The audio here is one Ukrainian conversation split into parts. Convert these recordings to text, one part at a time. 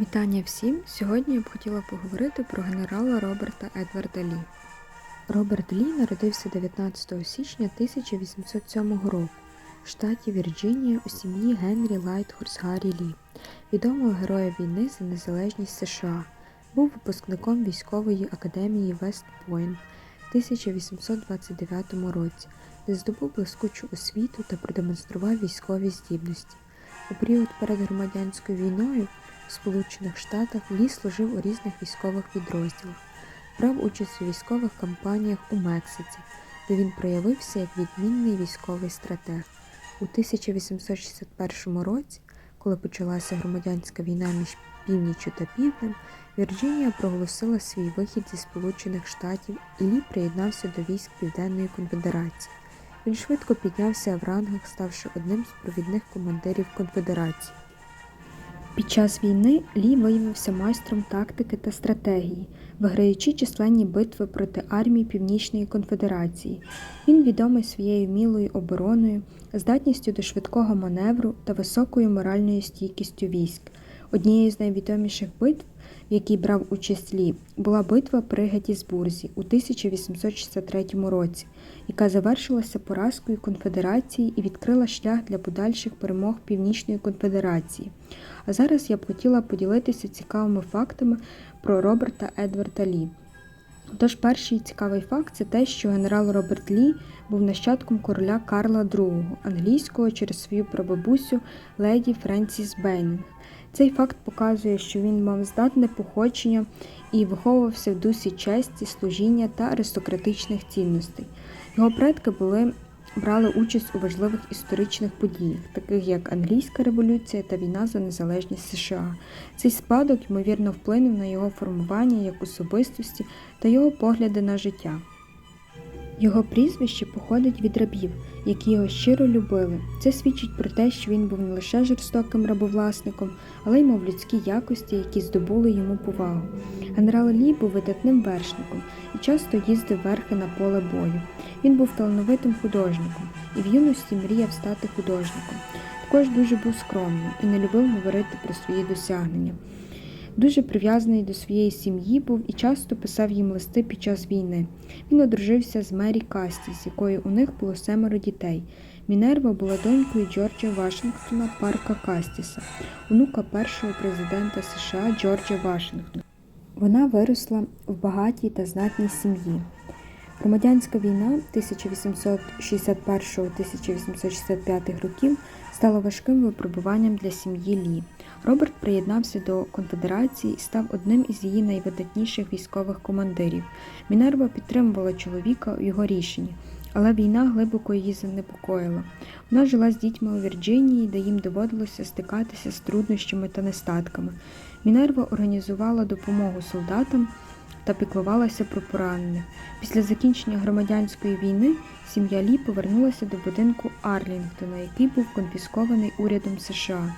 Вітання всім! Сьогодні я б хотіла поговорити про генерала Роберта Едварда Лі. Роберт Лі народився 19 січня 1807 року в штаті Вірджинія у сім'ї Генрі Лайтхорс Гаррі Лі, відомого героя війни за незалежність США. Був випускником військової академії Вест-Пойнт в 1829 році, де здобув блискучу освіту та продемонстрував військові здібності. У період перед громадянською війною в Сполучених Штатах Лі служив у різних військових підрозділах, брав участь у військових кампаніях у Мексиці, де він проявився як відмінний військовий стратег. У 1861 році, коли почалася громадянська війна між північчю та півднем, Вірджинія проголосила свій вихід зі Сполучених Штатів і Лі приєднався до військ Південної конфедерації. Він швидко піднявся в рангах, ставши одним з провідних командирів конфедерації. Під час війни Лі виявився майстром тактики та стратегії, виграючи численні битви проти армії Північної конфедерації. Він відомий своєю вмілою обороною, здатністю до швидкого маневру та високою моральною стійкістю військ. Однією з найвідоміших битв, в якій брав участь Лі, була битва при Геттісбурзі у 1863 році, яка завершилася поразкою конфедерації і відкрила шлях для подальших перемог Північної конфедерації. А зараз я б хотіла поділитися цікавими фактами про Роберта Едварда Лі. Тож перший цікавий факт це те, що генерал Роберт Лі був нащадком короля Карла II, англійського через свою прабабусю леді Френсіс Бейнінг. Цей факт показує, що він мав здатне походження і виховувався в дусі честі, служіння та аристократичних цінностей. Його предки були брали участь у важливих історичних подіях, таких як Англійська революція та війна за незалежність США. Цей спадок, ймовірно, вплинув на його формування як особистості та його погляди на життя. Його прізвище походить від рабів, які його щиро любили. Це свідчить про те, що він був не лише жорстоким рабовласником, але й мав людські якості, які здобули йому повагу. Генерал Лі був видатним вершником і часто їздив верхи на поле бою. Він був талановитим художником і в юності мріяв стати художником. Також дуже був скромним і не любив говорити про свої досягнення. Дуже прив'язаний до своєї сім'ї був і часто писав їм листи під час війни. Він одружився з Мері Касті, з якою у них було семеро дітей. Мінерва була донькою Джорджа Вашингтона Парка Кастіса, онука першого президента США Джорджа Вашингтона. Вона виросла в багатій та знатній сім'ї. Громадянська війна 1861-1865 років стала важким випробуванням для сім'ї Лі. Роберт приєднався до конфедерації і став одним із її найвидатніших військових командирів. Мінерва підтримувала чоловіка у його рішенні, але війна глибоко її занепокоїла. Вона жила з дітьми у Вірджинії, де їм доводилося стикатися з труднощами та нестатками. Мінерва організувала допомогу солдатам та піклувалася про поранених. Після закінчення громадянської війни сім'я Лі повернулася до будинку Арлінгтона, який був конфіскований урядом США.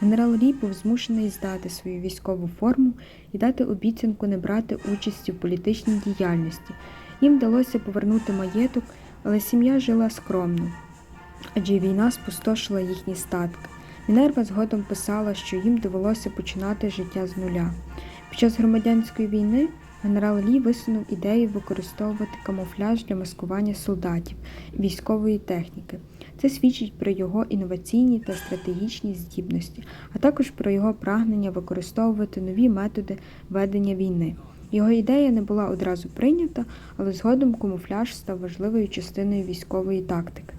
Генерал Лі був змушений здати свою військову форму і дати обіцянку не брати участі в політичній діяльності. Їм вдалося повернути маєток, але сім'я жила скромно, адже війна спустошила їхні статки. Мінерва згодом писала, що їм довелося починати життя з нуля. Під час громадянської війни генерал Лі висунув ідею використовувати камуфляж для маскування солдатів і військової техніки. Це свідчить про його інноваційні та стратегічні здібності, а також про його прагнення використовувати нові методи ведення війни. Його ідея не була одразу прийнята, але згодом камуфляж став важливою частиною військової тактики.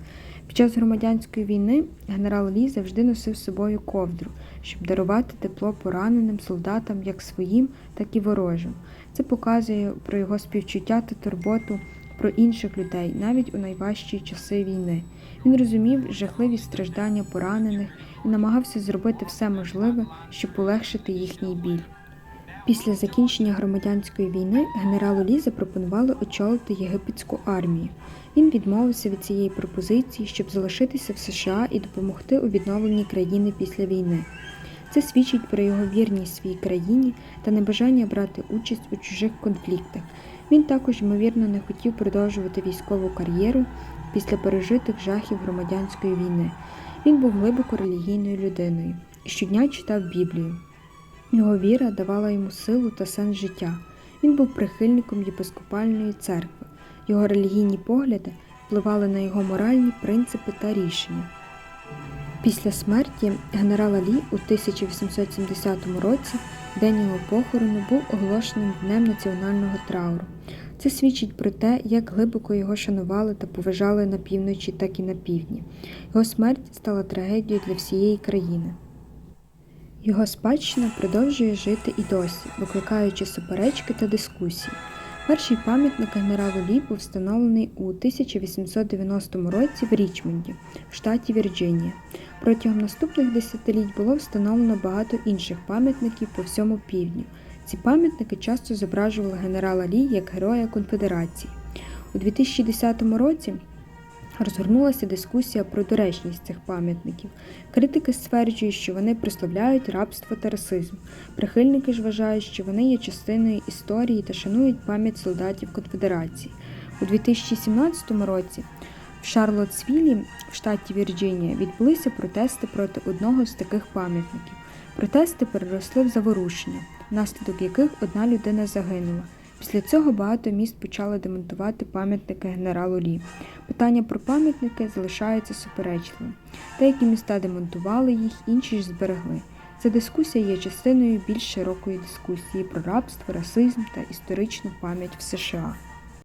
Під час громадянської війни генерал Лі завжди носив з собою ковдру, щоб дарувати тепло пораненим солдатам як своїм, так і ворожим. Це показує про його співчуття та турботу про інших людей навіть у найважчі часи війни. Він розумів жахливість страждання поранених і намагався зробити все можливе, щоб полегшити їхній біль. Після закінчення громадянської війни генералу Лі запропонували очолити єгипетську армію. Він відмовився від цієї пропозиції, щоб залишитися в США і допомогти у відновленні країни після війни. Це свідчить про його вірність своїй країні та небажання брати участь у чужих конфліктах. Він також, ймовірно, не хотів продовжувати військову кар'єру після пережитих жахів громадянської війни. Він був глибоко релігійною людиною щодня читав Біблію. Його віра давала йому силу та сенс життя. Він був прихильником єпископальної церкви. Його релігійні погляди впливали на його моральні принципи та рішення. Після смерті генерала Лі у 1870 році день його похорону був оголошеним Днем національного трауру. Це свідчить про те, як глибоко його шанували та поважали на півночі, так і на півдні. Його смерть стала трагедією для всієї країни. Його спадщина продовжує жити і досі, викликаючи суперечки та дискусії. Перший пам'ятник генералу Лі був встановлений у 1890 році в Річмонді, в штаті Вірджинія. Протягом наступних десятиліть було встановлено багато інших пам'ятників по всьому півдню. Ці пам'ятники часто зображували генерала Лі як героя конфедерації. У 2010 році розгорнулася дискусія про доречність цих пам'ятників. Критики стверджують, що вони прославляють рабство та расизм. Прихильники ж вважають, що вони є частиною історії та шанують пам'ять солдатів конфедерації. У 2017 році в Шарлоттсвілі, в штаті Вірджинія, відбулися протести проти одного з таких пам'ятників. Протести переросли в заворушення, внаслідок яких одна людина загинула. Після цього багато міст почали демонтувати пам'ятники генералу Лі. Питання про пам'ятники залишається суперечливим. Деякі міста демонтували їх, інші ж зберегли. Ця дискусія є частиною більш широкої дискусії про рабство, расизм та історичну пам'ять в США.